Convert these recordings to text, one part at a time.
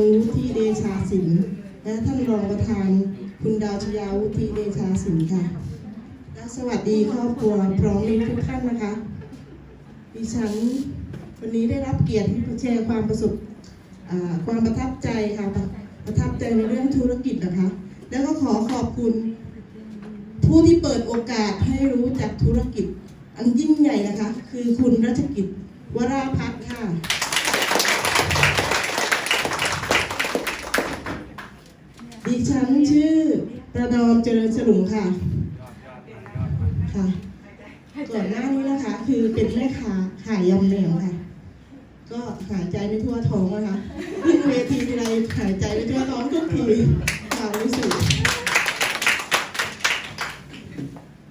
วุฒิเดชาสินและท่านรองประธานคุณดาวชยาวุฒิเดชาสินค่ะและสวัสดีครอบครัวพร้อมมิตรทุกท่านนะคะ ดิฉันวันนี้ได้รับเกียรติที่แชร์ความประสบความประทับใจค่ะประประทับใจในเรื่องธุรกิจนะคะ แล้วก็ขอขอบคุณ ผู้ที่เปิดโอกาสให้รู้จักธุรกิจ อันยิ่งใหญ่นะคะ คือคุณรัชกิจวราพัฒน์ค่ะ ดิฉันชื่อป ระนอมเจริญสลุงค่ะค่ะก่อนหน้านี้นะคะ คือเป็นแม่ค้าขายยำแหนมค่ะ ก็หายใจไม่ทั่วท้องนะคะขึ้นเวทีทีไรหายใจไม่ทั่วท้องทุกทีความรู้สึก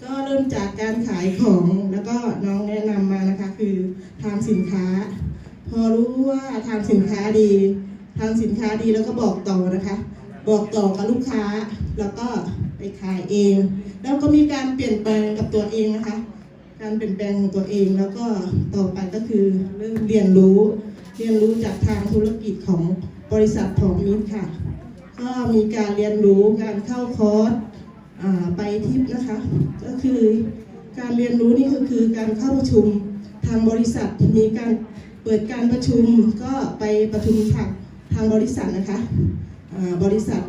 ก็เริ่มจากการขายของแล้วก็น้องแนะนำมานะคะ คือทำสินค้า พอรู้ว่าทำสินค้าดีทำสินค้าดีแล้วก็บอกต่อนะคะ บอกต่อกับลูกค้า แล้วก็ไปขายเอง แล้วก็มีการเปลี่ยนแปลงกับตัวเองนะคะ การเปลี่ยนแปลงของตัวเองแล้วก็ต่อไปก็คือเริ่มเรียนรู้ เรียนรู้จากทางธุรกิจของบริษัททองมิตรค่ะ ก็มีการเรียนรู้การเข้าคอร์สไปทิปนะคะ ก็คือการเรียนรู้นี่ก็คือการเข้าประชุมทางบริษัทมีการเปิดการประชุมก็ไปประชุมทางทางบริษัทนะคะ บริษัท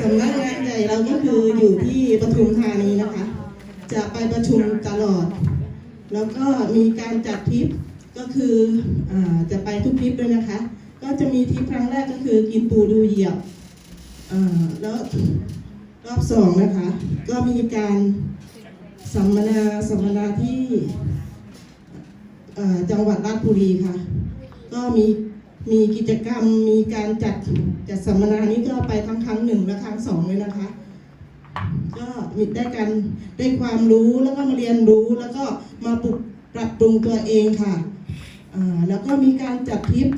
สำนักงานใหญ่เราก็คืออยู่ที่ปทุมธานีนะคะ จะไปประชุมตลอด แล้วก็มีการจัดทริปก็คืออจะไปทุกทริปด้วยนะคะ ก็จะมีทริปครั้งแรกก็คือกินปูดูเหยียบแล้วรอบสองนะคะ ก็มีการสัมมนาสัมมนาที่จังหวัดราชบุรีค่ะ ก็มี มีกิจกรรมมีการจัดจัดสัมมนานี้ก็ไปทั้งครั้งหนึ่งและครั้งสองเลยนะคะ ก็มีได้กันได้ความรู้แล้วก็มาเรียนรู้แล้วก็มาปรับปรับปรุงตัวเองค่ะแล้วก็มีการจัดทริป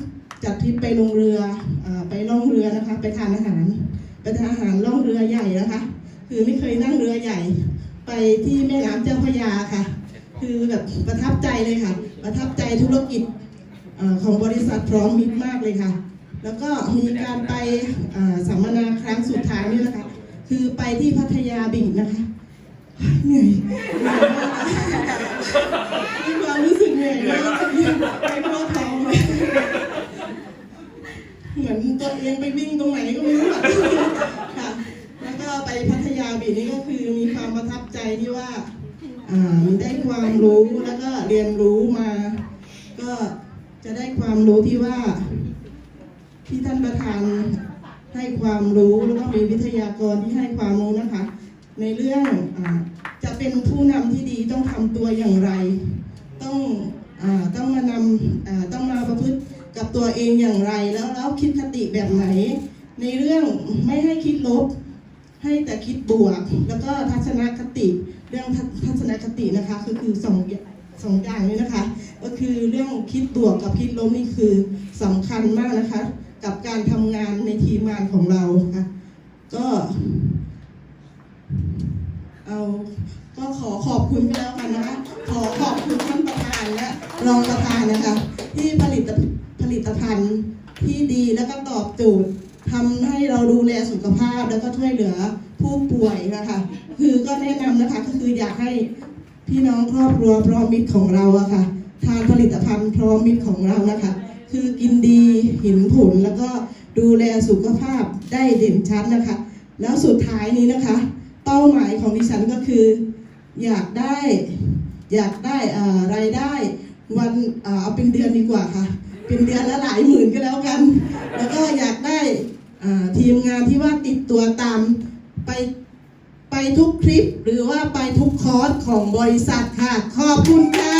จัดทริปไปลงเรืออไปล่องเรือนะคะ ไปทานอาหารไปทานอาหารล่องเรือใหญ่นะคะ คือไม่เคยนั่งเรือใหญ่ ไปที่แม่น้ำเจ้าพระยาค่ะ คือแบบประทับใจเลยค่ะ ประทับใจธุรกิจ ของบริษัทพร้อมมิตรมากเลยค่ะ แล้วก็มีการไปสัมมนาครั้งสุดท้ายนี่นะคะ คือไปที่พัทยาบีชนะคะเหนื่อยมากมีความรู้สึกเหนื่อยมากไปทั่วท้องเลยเหมือนตัวเองไปวิ่งตรงไหนก็ไม่รู้ค่ะ แล้วก็ไปพัทยาบีชนี่ก็คือมีความประทับใจที่ว่า อ่ามีได้ความรู้แล้วก็เรียนรู้มา ก็ จะได้ความรู้ที่ว่า ที่ท่านประธานให้ความรู้แล้วก็มีวิทยากรที่ให้ความรู้นะคะ ในเรื่องอจะเป็นผู้นำที่ดีต้องทำตัวอย่างไร ต้องอต้องมานำต้องมาประพฤติกับตัวเองอย่างไร แล้วแล้วคิดคติแบบไหน ในเรื่องไม่ให้คิดลบ ให้แต่คิดบวก แล้วก็ทัศนคติเรื่องทัศนคตินะคะก็คือสองอย่าง สองอย่างนี้นะคะ ก็คือเรื่องคิดบวกกับคิดลบนี่คือสำคัญมากนะคะ กับการทำงานในทีมงานของเราค่ะ ก็เอาก็ขอขอบคุณก็แล้วกันนะคะ ขอขอบคุณท่านประธานและรองประธานนะคะ ที่ผลิตผลิตภัณฑ์ที่ดีแล้วก็ตอบโจทย์ทำให้เราดูแลสุขภาพแล้วก็ช่วยเหลือผู้ป่วยนะคะ คือก็แนะนำนะคะก็คืออยากให้ พี่น้องครอบครัวพร้อมมิตรของเราอะค่ะ ทานผลิตภัณฑ์พร้อมมิตรของเรานะคะ คือกินดีเห็นผลแล้วก็ดูแลสุขภาพได้เด่นชัดนะคะ แล้วสุดท้ายนี้นะคะ เป้าหมายของดิฉันก็คือ อยากได้อยากได้อ่ารายได้วันเอาเป็นเดือนดีกว่าค่ะ เป็นเดือนละหลายหมื่นก็แล้วกัน แล้วก็อยากได้ทีมงานที่ว่าติดตัวตามไป ไปทุกคลิปหรือว่าไปทุกคอร์สของบริษัทค่ะ ขอบคุณค่ะ